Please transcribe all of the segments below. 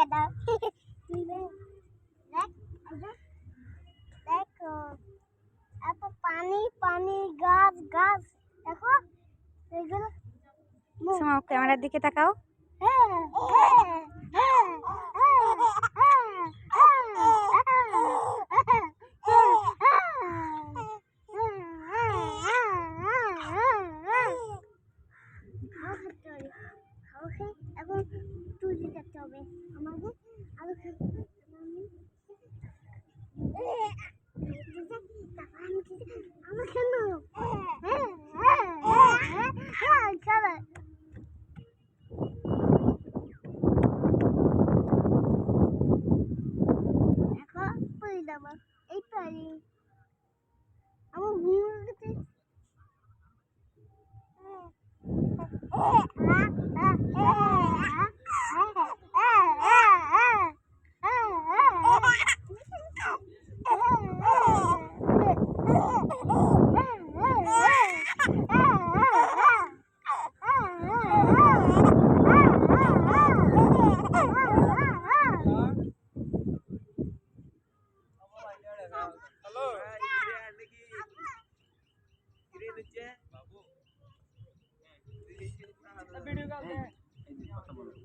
দিকে দাও দেখো এত পানি পানি গাছ গাছ দেখো এগুলো ক্যামেরার দিকে তাকাও এখন ভিডিও কল দে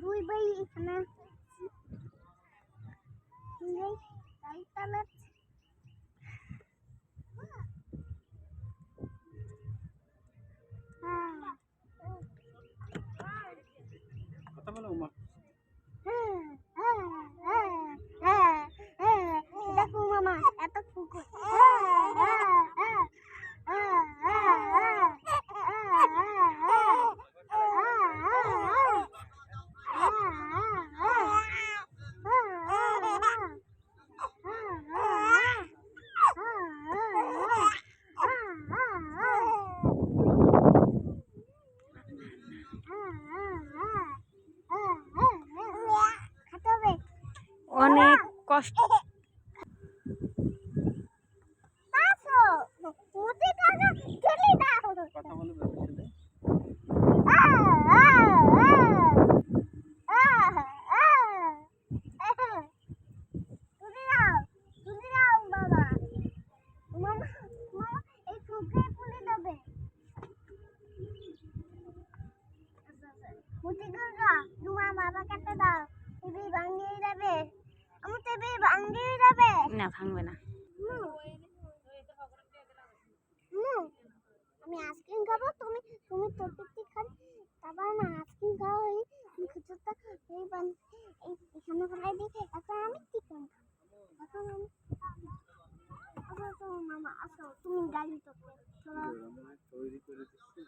দুই ভাই এখানে। দুই ভাই গাড়ি চালাচ্ছে হ্যাঁ কথা বলো মা দেখো মামা এত পুকুর অনেক কষ্ট। আসো মুতি কাকা চলে দাও কথা না ভাঙবে না। হুম আমি আইসক্রিম খাব তুমি তুমি তোর পিঠি খাবে। তারপর আমি আইসক্রিম খাব এই খুচুরটা এই বান এই এখানে ফেলাই দিই এখন আমি চিকেন খাব এখন আমি মামা আসো তুমি গাড়ি চলো। তৈরি করে দিচ্ছি।